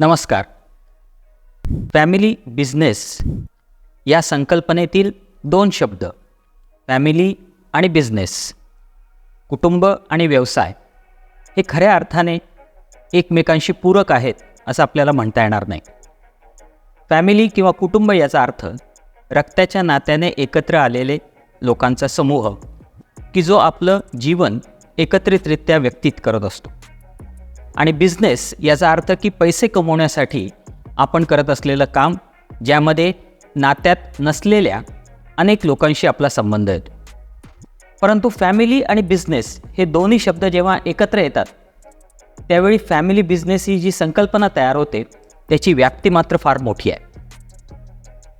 नमस्कार. Family business या संकल्पनेतील दोन शब्द फॅमिली आणि बिझनेस कुटुंब आणि व्यवसाय हे खऱ्या अर्थाने एकमेकांशी पूरक आहेत असं आपल्याला म्हणता येणार नाही. फॅमिली किंवा कुटुंब याचा अर्थ रक्ताच्या नात्याने एकत्र आलेले लोकांचा समूह की जो आपलं जीवन एकत्रितरित्या व्यक्तित करत असतो. आणि बिझनेस याचा अर्थ की पैसे कमवण्यासाठी आपण करत असलेलं काम ज्यामध्ये नात्यात नसलेल्या अनेक लोकांशी आपला संबंध येतो. परंतु फॅमिली आणि बिझनेस हे दोन्ही शब्द जेव्हा एकत्र येतात त्यावेळी फॅमिली बिझनेस ही जी संकल्पना तयार होते त्याची व्याप्ती मात्र फार मोठी आहे.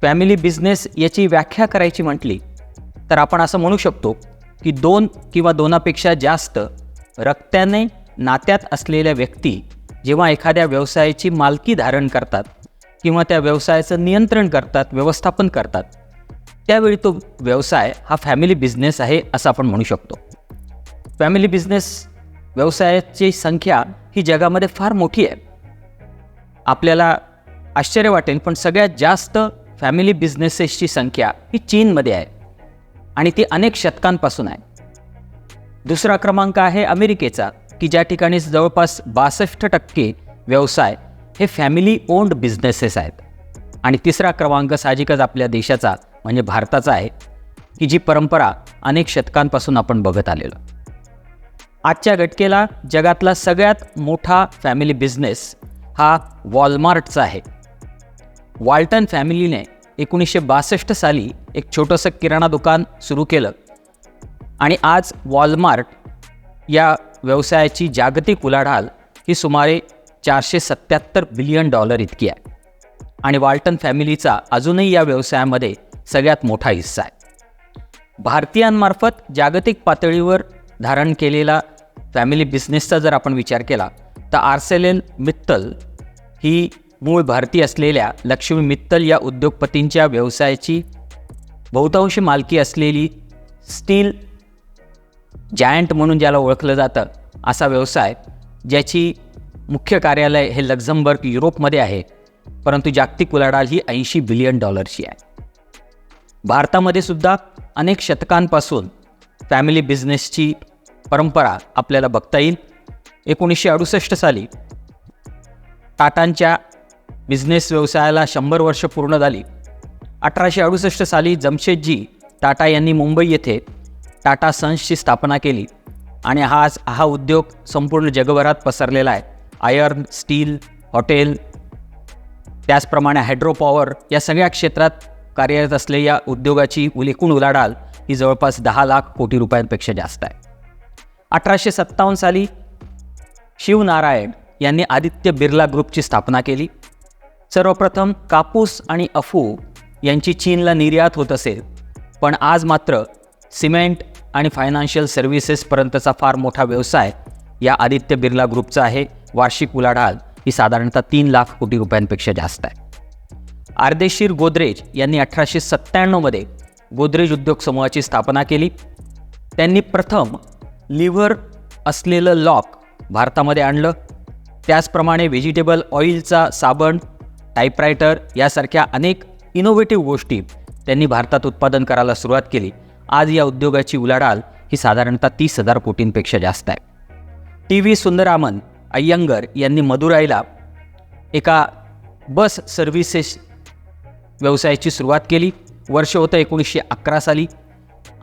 फॅमिली बिझनेस याची व्याख्या करायची म्हटली तर आपण असं म्हणू शकतो की दोन किंवा दोनापेक्षा जास्त रक्त्याने नात्यात असलेल्या व्यक्ती जेव्हा एखाद्या व्यवसायाची मालकी धारण करतात किंवा त्या व्यवसायाचं नियंत्रण करतात व्यवस्थापन करतात त्यावेळी तो व्यवसाय हा फॅमिली बिझनेस आहे असं आपण म्हणू शकतो. फॅमिली बिझनेस व्यवसायाची संख्या ही जगामध्ये फार मोठी आहे. आपल्याला आश्चर्य वाटेल पण सगळ्यात जास्त फॅमिली बिझनेसेसची संख्या ही चीनमध्ये आहे आणि ती अनेक शतकांपासून आहे. दुसरा क्रमांक आहे अमेरिकेचा. की ज्या ठिकाणी जवळपास बासष्ट टक्के व्यवसाय हे फॅमिली ओन्ड बिझनेसेस आहेत. आणि तिसरा क्रमांक साहजिकच आपल्या देशाचा म्हणजे भारताचा आहे की जी परंपरा अनेक शतकांपासून आपण बघत आलेलो. आजच्या घटकेला जगातला सगळ्यात मोठा फॅमिली बिझनेस हा वॉलमार्टचा आहे. वॉल्टन फॅमिलीने एकोणीसशे बासष्ट साली एक छोटंसं किराणा दुकान सुरू केलं. आणि आज वॉलमार्ट या व्यवसायाची जागतिक उलाढाल ही सुमारे चारशे सत्याहत्तर बिलियन डॉलर इतकी आहे. आणि वाल्टन फॅमिलीचा अजूनही या व्यवसायामध्ये सगळ्यात मोठा हिस्सा आहे. भारतीयांमार्फत जागतिक पातळीवर धारण केलेला फॅमिली बिझनेसचा जर आपण विचार केला तर आर्सेलेन मित्तल ही मूळ भारतीय असलेल्या लक्ष्मी मित्तल या उद्योगपतींच्या व्यवसायाची बहुतांशी मालकी असलेली स्टील जायंट म्हणून ज्याला ओळखलं जातं असा व्यवसाय ज्याची मुख्य कार्यालय हे लक्झमबर्ग युरोपमध्ये आहे परंतु जागतिक उलाढाल ही ऐंशी बिलियन डॉलरची आहे. भारतामध्ये सुद्धा अनेक शतकांपासून फॅमिली बिझनेसची परंपरा आपल्याला बघता येईल. एकोणीसशे अडुसष्ट साली टाटांच्या बिझनेस व्यवसायाला शंभर वर्ष पूर्ण झाली. अठराशे अडुसष्ट साली जमशेदजी टाटा यांनी मुंबई येथे टाटा सन्सची स्थापना केली. आणि हा आज हा उद्योग संपूर्ण जगभरात पसरलेला आहे. आयर्न स्टील हॉटेल त्याचप्रमाणे हायड्रोपॉवर या सगळ्या क्षेत्रात कार्यरत असलेल्या उद्योगाची उल- एकूण उलाढाल ही जवळपास दहा लाख कोटी रुपयांपेक्षा जास्त आहे. अठराशे सत्तावन्न साली शिवनारायण यांनी आदित्य बिर्ला ग्रुपची स्थापना केली. सर्वप्रथम कापूस आणि अफू यांची चीनला निर्यात होत असेल पण आज मात्र सिमेंट आणि फायनान्शियल सर्व्हिसेसपर्यंतचा फार मोठा व्यवसाय या आदित्य बिर्ला ग्रुपचा आहे. वार्षिक उलाढाल ही साधारणतः तीन लाख कोटी रुपयांपेक्षा जास्त आहे. आर्देशीर गोदरेज यांनी अठराशे सत्त्याण्णवमध्ये गोदरेज उद्योग समूहाची स्थापना केली. त्यांनी प्रथम लिव्हर असलेलं लॉक भारतामध्ये आणलं. त्याचप्रमाणे व्हेजिटेबल ऑइलचा साबण टाईपरायटर यासारख्या अनेक इनोव्हेटिव्ह गोष्टी त्यांनी भारतात उत्पादन करायला सुरुवात केली. आज या उद्योगाची उलाढाल ही साधारणतः तीस हजार कोटींपेक्षा जास्त आहे. टी व्ही सुंदरामन अय्यंगर यांनी मदुराईला एका बस सर्व्हिसेस व्यवसायाची सुरुवात केली. वर्ष होतं एकोणीसशे अकरा साली.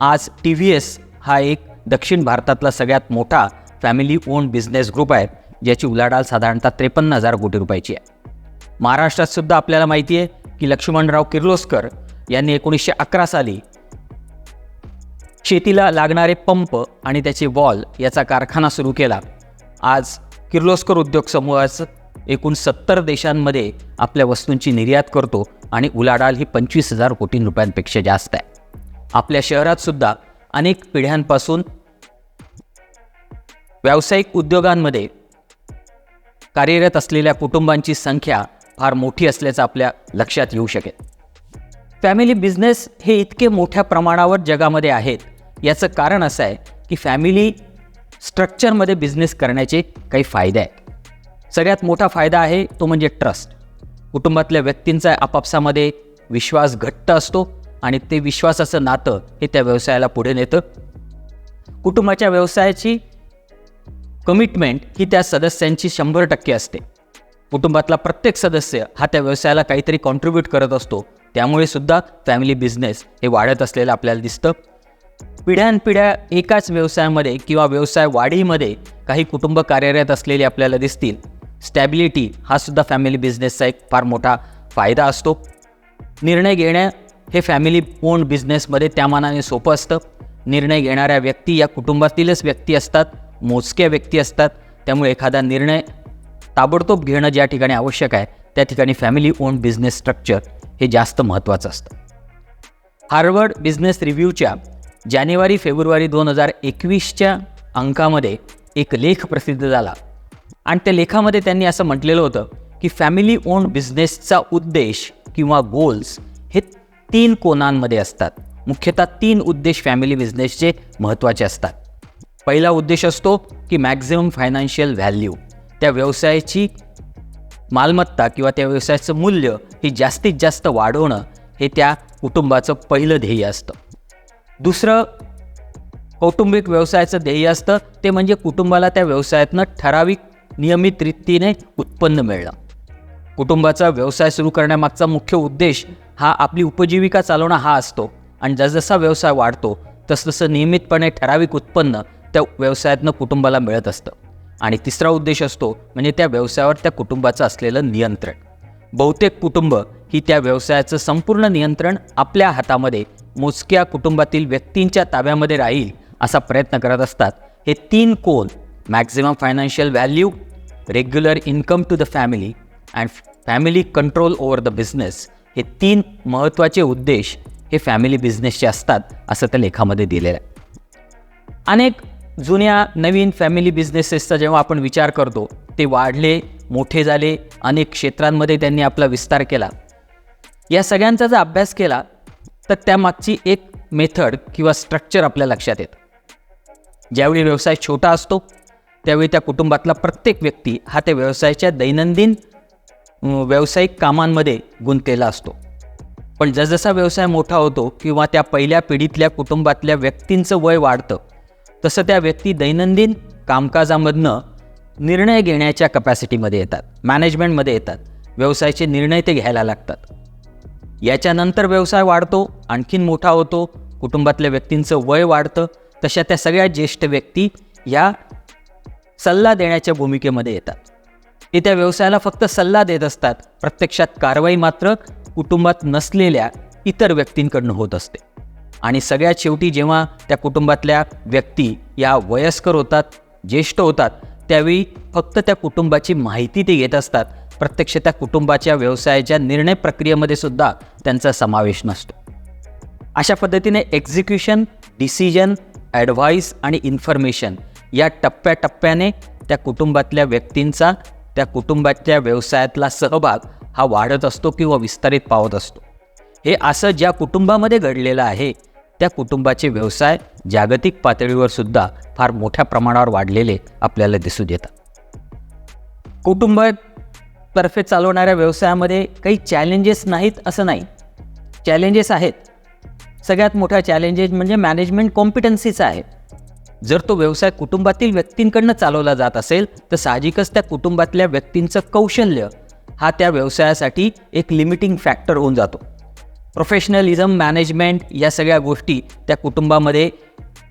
आज टी व्ही एस हा एक दक्षिण भारतातला सगळ्यात मोठा फॅमिली ओन बिझनेस ग्रुप आहे ज्याची उलाढाल साधारणतः त्रेपन्न हजार कोटी रुपयाची आहे. महाराष्ट्रात सुद्धा आपल्याला माहिती आहे की लक्ष्मणराव किर्लोस्कर यांनी एकोणीसशे अकरा साली शेतीला लागणारे पंप आणि त्याचे वॉल याचा कारखाना सुरू केला. आज किर्लोस्कर उद्योग समूहाचं एकूण सत्तर देशांमध्ये आपल्या वस्तूंची निर्यात करतो आणि उलाढाल ही पंचवीस हजार कोटी रुपयांपेक्षा जास्त आहे. आपल्या शहरात सुद्धा अनेक पिढ्यांपासून व्यावसायिक उद्योगांमध्ये कार्यरत असलेल्या कुटुंबांची संख्या फार मोठी असल्याचं आपल्या लक्षात येऊ शकेल. फॅमिली बिझनेस हे इतके मोठ्या प्रमाणावर जगामध्ये आहेत याचं कारण असं आहे की फॅमिली स्ट्रक्चरमध्ये बिझनेस करण्याचे काही फायदे आहेत. सगळ्यात मोठा फायदा आहे तो म्हणजे ट्रस्ट कुटुंबातल्या व्यक्तींचा आपापसामध्ये विश्वास घट्ट असतो आणि ते विश्वासाचं नातं हे त्या व्यवसायाला पुढे नेतं. कुटुंबाच्या व्यवसायाची कमिटमेंट ही त्या सदस्यांची शंभर टक्के असते. कुटुंबातला प्रत्येक सदस्य हा त्या व्यवसायाला काहीतरी कॉन्ट्रीब्यूट करत असतो. त्यामुळे सुद्धा फॅमिली बिझनेस हे वाढत असलेलं आपल्याला दिसतं. पिढ्यानपिढ्या एकाच व्यवसायामध्ये किंवा व्यवसाय वाढीमध्ये काही कुटुंब कार्यरत असलेले आपल्याला दिसतील. स्टॅबिलिटी हा सुद्धा फॅमिली बिझनेसचा एक फार मोठा फायदा असतो. निर्णय घेणं हे फॅमिली ओन बिझनेसमध्ये त्या मानाने सोपं असतं. निर्णय घेणाऱ्या व्यक्ती या कुटुंबातीलच व्यक्ती असतात मोजक्या व्यक्ती असतात. त्यामुळे एखादा निर्णय ताबडतोब घेणं ज्या ठिकाणी आवश्यक आहे त्या ठिकाणी फॅमिली ओन बिझनेस स्ट्रक्चर हे जास्त महत्त्वाचं असतं. हार्वर्ड बिझनेस रिव्ह्यूच्या जानेवारी फेब्रुवारी दोन हजार एकवीसच्या अंकामध्ये एक लेख प्रसिद्ध झाला. आणि त्या लेखामध्ये त्यांनी असं म्हटलेलं होतं की फॅमिली ओन बिझनेसचा उद्देश किंवा गोल्स हे तीन कोनांमध्ये असतात. मुख्यतः तीन उद्देश फॅमिली बिझनेसचे महत्त्वाचे असतात. पहिला उद्देश असतो की मॅक्झिमम फायनान्शियल व्हॅल्यू त्या व्यवसायाची मालमत्ता किंवा त्या व्यवसायाचं मूल्य हे जास्तीत जास्त वाढवणं हे त्या कुटुंबाचं पहिलं ध्येय असतं. दुसरं कौटुंबिक व्यवसायाचं ध्येय असतं. ते म्हणजे कुटुंबाला त्या व्यवसायातनं ठराविक नियमित रीतीने उत्पन्न मिळणं. कुटुंबाचा व्यवसाय सुरू करण्यामागचा मुख्य उद्देश हा आपली उपजीविका चालवणं हा असतो. आणि जसजसा व्यवसाय वाढतो तसतसं नियमितपणे ठराविक उत्पन्न त्या व्यवसायातनं कुटुंबाला मिळत असतं. आणि तिसरा उद्देश असतो म्हणजे त्या व्यवसायावर त्या कुटुंबाचं असलेलं नियंत्रण. बहुतेक कुटुंब ही त्या व्यवसायाचं संपूर्ण नियंत्रण आपल्या हातामध्ये मोजक्या कुटुंबातील व्यक्तींच्या ताब्यामध्ये राहील असा प्रयत्न करत असतात. हे तीन goal maximum financial value regular income to the family and family control over the business हे तीन महत्त्वाचे उद्देश हे फॅमिली बिझनेसचे असतात असं त्या लेखामध्ये दिलेलं आहे. अनेक जुन्या नवीन फॅमिली बिझनेसेसचा जेव्हा आपण विचार करतो ते वाढले मोठे झाले अनेक क्षेत्रांमध्ये त्यांनी आपला विस्तार केला. या सगळ्यांचा जर अभ्यास केला तर त्यामागची एक मेथड किंवा स्ट्रक्चर आपल्या लक्षात येतं. ज्यावेळी व्यवसाय छोटा असतो त्यावेळी त्या कुटुंबातला प्रत्येक व्यक्ती हा त्या व्यवसायाच्या दैनंदिन व्यावसायिक कामांमध्ये गुंतलेला असतो. पण जसजसा व्यवसाय मोठा होतो किंवा त्या पहिल्या पिढीतल्या कुटुंबातल्या व्यक्तींचं वय वाढतं तसं त्या व्यक्ती दैनंदिन कामकाजामधनं निर्णय घेण्याच्या कपॅसिटीमध्ये येतात मॅनेजमेंटमध्ये येतात व्यवसायाचे निर्णय ते घ्यायला लागतात. याच्यानंतर व्यवसाय वाढतो आणखीन मोठा होतो कुटुंबातल्या व्यक्तींचं वय वाढतं तशा त्या सगळ्या ज्येष्ठ व्यक्ती या सल्ला देण्याच्या भूमिकेमध्ये येतात. ते त्या व्यवसायाला फक्त सल्ला देत असतात प्रत्यक्षात कारवाई मात्र कुटुंबात नसलेल्या इतर व्यक्तींकडनं होत असते. आणि सगळ्यात शेवटी जेव्हा त्या कुटुंबातल्या व्यक्ती या वयस्कर होतात ज्येष्ठ होतात त्यावेळी फक्त त्या कुटुंबाची माहिती ते घेत असतात प्रत्यक्ष त्या कुटुंबाच्या व्यवसायाच्या निर्णय प्रक्रियेमध्ये सुद्धा त्यांचा समावेश नसतो. अशा पद्धतीने एक्झिक्युशन डिसिजन ॲडव्हाइस आणि इन्फॉर्मेशन या टप्प्याटप्प्याने त्या कुटुंबातल्या व्यक्तींचा त्या कुटुंबातल्या व्यवसायातला सहभाग हा वाढत असतो किंवा विस्तारित पावत असतो. हे असं ज्या कुटुंबामध्ये घडलेलं आहे त्या कुटुंबाचे व्यवसाय जागतिक पातळीवर सुद्धा फार मोठ्या प्रमाणावर वाढलेले आपल्याला दिसून येतात. कुटुंब तर्फे चालवणाऱ्या व्यवसायामध्ये काही चॅलेंजेस नाहीत असं नाही. चॅलेंजेस आहेत. सगळ्यात मोठा चॅलेंजेस म्हणजे मॅनेजमेंट कॉम्पिटन्सीचा आहे जर तो व्यवसाय कुटुंबातील व्यक्तींकडनं चालवला जात असेल तर साहजिकच त्या कुटुंबातल्या व्यक्तींचं कौशल्य हा त्या व्यवसायासाठी एक लिमिटिंग फॅक्टर होऊन जातो. प्रोफेशनलिझम मॅनेजमेंट या सगळ्या गोष्टी त्या कुटुंबामध्ये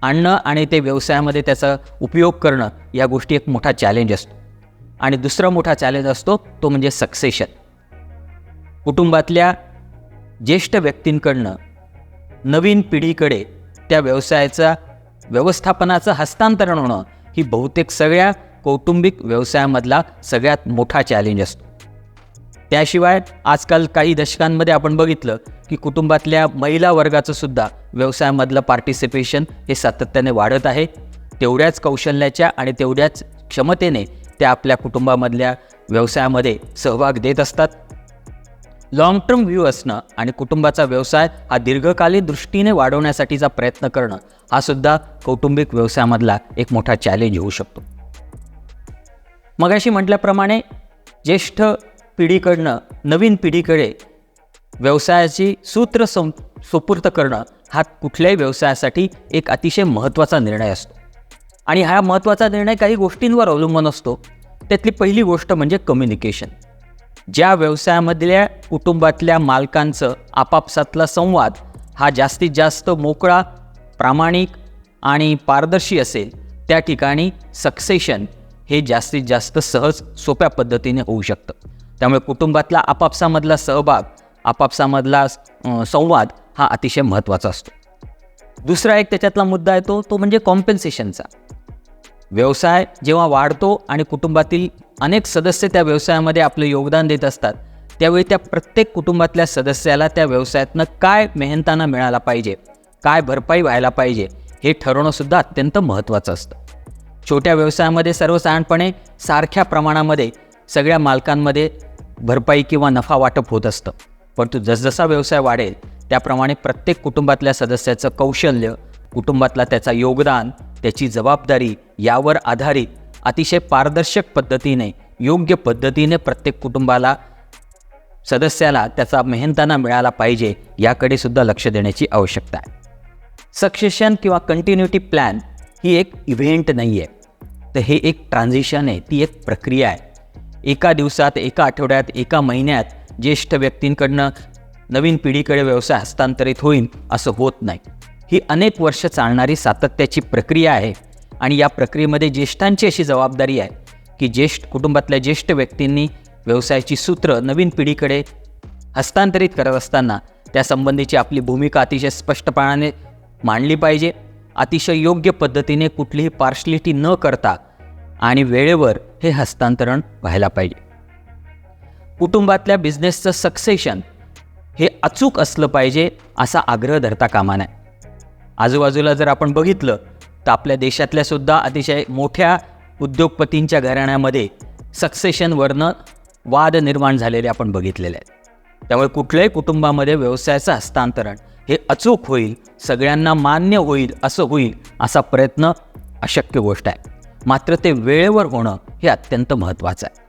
आणणं आणि ते व्यवसायामध्ये त्याचा उपयोग करणं या गोष्टी एक मोठा चॅलेंज असतो. आणि दुसरा मोठा चॅलेंज असतो तो म्हणजे सक्सेशन कुटुंबातल्या ज्येष्ठ व्यक्तींकडनं नवीन पिढीकडे त्या व्यवसायाचा व्यवस्थापनाचं हस्तांतरण होणं ही बहुतेक सगळ्या कौटुंबिक व्यवसायामधला सगळ्यात मोठा चॅलेंज असतो. त्याशिवाय आजकाल काही दशकांमध्ये आपण बघितलं की कुटुंबातल्या महिला वर्गाचं सुद्धा व्यवसायामधलं पार्टिसिपेशन हे सातत्याने वाढत आहे. तेवढ्याच कौशल्याच्या आणि तेवढ्याच क्षमतेने त्या आपल्या कुटुंबामधल्या व्यवसायामध्ये सहभाग देत असतात. लॉंग टर्म व्ह्यू असणं आणि कुटुंबाचा व्यवसाय हा दीर्घकालीन दृष्टीने वाढवण्यासाठीचा प्रयत्न करणं हा सुद्धा कौटुंबिक व्यवसायामधला एक मोठा चॅलेंज होऊ शकतो. मगाशी म्हटल्याप्रमाणे ज्येष्ठ पिढीकडनं नवीन पिढीकडे व्यवसायाची सूत्र सं सुपूर्त करणं हा कुठल्याही व्यवसायासाठी एक अतिशय महत्त्वाचा निर्णय असतो. आणि हा महत्त्वाचा निर्णय काही गोष्टींवर अवलंबून असतो. त्यातली पहिली गोष्ट म्हणजे कम्युनिकेशन ज्या व्यवसायामधल्या कुटुंबातल्या मालकांचं आपापसातला संवाद हा जास्तीत जास्त मोकळा प्रामाणिक आणि पारदर्शी असेल त्या ठिकाणी सक्सेशन हे जास्तीत जास्त सहज सोप्या पद्धतीने होऊ शकतं. त्यामुळे कुटुंबातला आपापसामधला सहभाग आपापसामधला संवाद हा अतिशय महत्त्वाचा असतो. दुसरा एक त्याच्यातला मुद्दा येतो तो म्हणजे कॉम्पेन्सेशनचा व्यवसाय जेव्हा वाढतो आणि कुटुंबातील अनेक सदस्य त्या व्यवसायामध्ये आपलं योगदान देत असतात त्यावेळी त्या प्रत्येक कुटुंबातल्या सदस्याला त्या व्यवसायातनं काय मेहनताना मिळाला पाहिजे काय भरपाई व्हायला पाहिजे हे ठरवणंसुद्धा अत्यंत महत्त्वाचं असतं. छोट्या व्यवसायामध्ये सर्वसाधारणपणे सारख्या प्रमाणामध्ये सगळ्या मालकांमध्ये भरपाई किंवा नफा वाटप होत असतं. परंतु जसजसा व्यवसाय वाढेल त्याप्रमाणे प्रत्येक कुटुंबातल्या सदस्याचं कौशल्य कुटुंबातला त्याचा योगदान त्याची जबाबदारी यावर आधारित अतिशय पारदर्शक पद्धतीने योग्य पद्धतीने प्रत्येक कुटुंबाला सदस्याला त्याचा मेहनताना मिळाला पाहिजे याकडे सुद्धा लक्ष देण्याची आवश्यकता आहे. सक्सेशन किंवा कंटिन्युटी प्लॅन ही एक इव्हेंट नाही आहे तर हे एक ट्रान्झिशन आहे ती एक प्रक्रिया आहे. एका दिवसात एका आठवड्यात एका महिन्यात ज्येष्ठ व्यक्तींकडनं नवीन पिढीकडे व्यवसाय हस्तांतरित होईल असं होत नाही. ही अनेक वर्ष चालणारी सातत्याची प्रक्रिया आहे. आणि या प्रक्रियेमध्ये ज्येष्ठांची अशी जबाबदारी आहे की ज्येष्ठ कुटुंबातल्या ज्येष्ठ व्यक्तींनी व्यवसायाची सूत्र नवीन पिढीकडे हस्तांतरित करत असताना त्यासंबंधीची आपली भूमिका अतिशय स्पष्टपणाने मांडली पाहिजे. अतिशय योग्य पद्धतीने कुठलीही पार्शलिटी न करता आणि वेळेवर हे हस्तांतरण व्हायला पाहिजे. कुटुंबातल्या बिझनेसचं सक्सेशन हे अचूक असलं पाहिजे असा आग्रह धरता कामा नये. आजूबाजूला जर आपण बघितलं तर आपल्या देशातल्या सुद्धा अतिशय मोठ्या उद्योगपतींच्या घराण्यामध्ये सक्सेशनवरनं वाद निर्माण झालेले आपण बघितलेले आहेत. त्यामुळे कुठल्याही कुटुंबामध्ये व्यवसायाचं हस्तांतरण हे अचूक होईल सगळ्यांना मान्य होईल असं होईल असा प्रयत्न अशक्य गोष्ट आहे. मात्र ते वेळेवर होणं हे अत्यंत महत्त्वाचं आहे.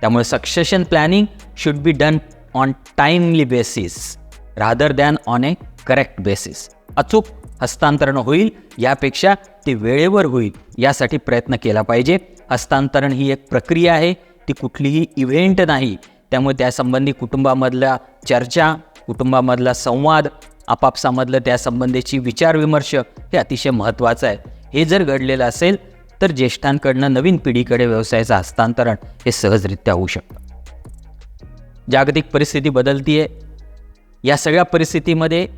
त्यामुळे succession planning should be done on timely basis rather than on a correct basis अचूक हस्तांतरण होईल यापेक्षा ते वेळेवर होईल यासाठी प्रयत्न केला पाहिजे. हस्तांतरण ही एक प्रक्रिया आहे ती कुठलीही इव्हेंट नाही. त्यामुळे त्यासंबंधी कुटुंबामधल्या चर्चा कुटुंबामधला संवाद आपापसामधलं त्यासंबंधीची विचारविमर्श हे अतिशय महत्त्वाचं आहे. हे जर घडलेलं असेल तर ज्येष्ठांकडनं नवीन पिढीकडे व्यवसायाचं हस्तांतरण हे सहजरित्या होऊ शकतं. जागतिक परिस्थिती बदलतीये. या सगळ्या परिस्थितीमध्ये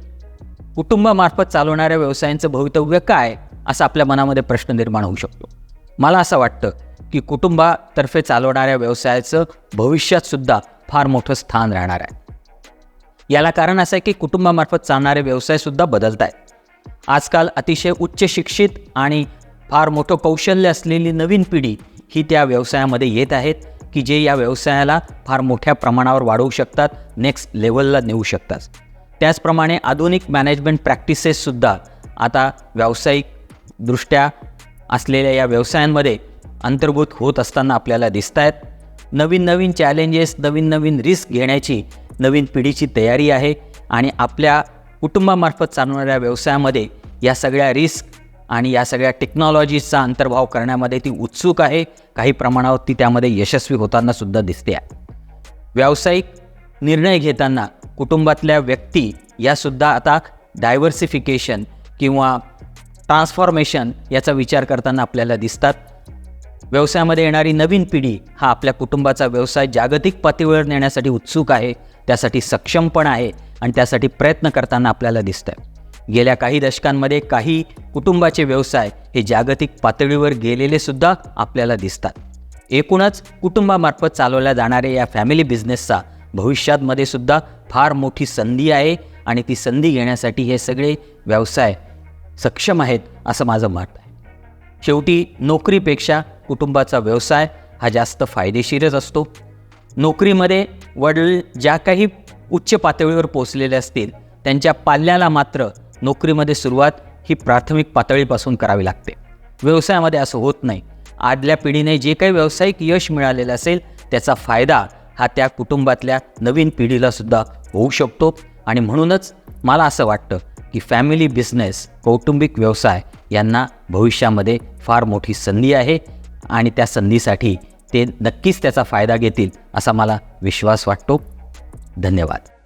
कुटुंबामार्फत चालवणाऱ्या व्यवसायांचं भवितव्य काय असा आपल्या मनामध्ये प्रश्न निर्माण होऊ शकतो. मला असं वाटतं की कुटुंबातर्फे चालवणाऱ्या व्यवसायाचं भविष्यात सुद्धा फार मोठं स्थान राहणार आहे. याला कारण असं आहे की कुटुंबामार्फत चालणारे व्यवसायसुद्धा बदलत आहेत. आजकाल अतिशय उच्च शिक्षित आणि फार मोठं कौशल्य असलेली नवीन पिढी ही त्या व्यवसायामध्ये येत आहेत की जे या व्यवसायाला फार मोठ्या प्रमाणावर वाढवू शकतात नेक्स्ट लेवलला नेऊ शकतात. त्याचप्रमाणे आधुनिक मॅनेजमेंट प्रॅक्टिसेससुद्धा आता व्यावसायिकदृष्ट्या असलेल्या या व्यवसायांमध्ये अंतर्भूत होत असताना आपल्याला दिसत आहेत नवीन नवीन चॅलेंजेस नवीन नवीन रिस्क घेण्याची नवीन पिढीची तयारी आहे आणि आपल्या कुटुंबामार्फत चालणाऱ्या व्यवसायामध्ये या सगळ्या रिस्क आणि या सगळ्या टेक्नॉलॉजीजचा अंतर्भाव करण्यामध्ये ती उत्सुक आहे. काही प्रमाणावर ती त्यामध्ये यशस्वी होताना सुद्धा दिसते आहे. व्यावसायिक निर्णय घेताना कुटुंबातल्या व्यक्ती यासुद्धा आता डायव्हर्सिफिकेशन किंवा ट्रान्सफॉर्मेशन याचा विचार करताना आपल्याला दिसतात. व्यवसायामध्ये येणारी नवीन पिढी हा आपल्या कुटुंबाचा व्यवसाय जागतिक पातळीवर नेण्यासाठी उत्सुक आहे त्यासाठी सक्षम पण आहे आणि त्यासाठी प्रयत्न करताना आपल्याला दिसतं आहे गेल्या काही दशकांमध्ये काही कुटुंबाचे व्यवसाय हे जागतिक पातळीवर गेलेले सुद्धा आपल्याला दिसतात. एकूणच कुटुंबामार्फत चालवल्या जाणाऱ्या या फॅमिली बिझनेसचा भविष्यातमध्ये सुद्धा फार मोठी संधी आहे आणि ती संधी घेण्यासाठी हे सगळे व्यवसाय सक्षम आहेत असं माझं मत आहे. शेवटी नोकरीपेक्षा कुटुंबाचा व्यवसाय हा जास्त फायदेशीरच असतो. नोकरीमध्ये वडील ज्या काही उच्च पातळीवर पोचलेले असतील त्यांच्या पाल्याला मात्र नोकरीमध्ये सुरुवात ही प्राथमिक पातळीपासून करावी लागते. व्यवसायामध्ये असं होत नाही. आदल्या पिढीने जे काही व्यावसायिक यश मिळालेलं असेल त्याचा फायदा हा त्या कुटुंबातल्या नवीन पिढीलासुद्धा होऊ शकतो. आणि म्हणूनच मला असं वाटतं की फॅमिली बिझनेस कौटुंबिक व्यवसाय यांना भविष्यामध्ये फार मोठी संधी आहे. आणि त्या संधीसाठी ते नक्कीच त्याचा फायदा घेतील असा मला विश्वास वाटतो. धन्यवाद.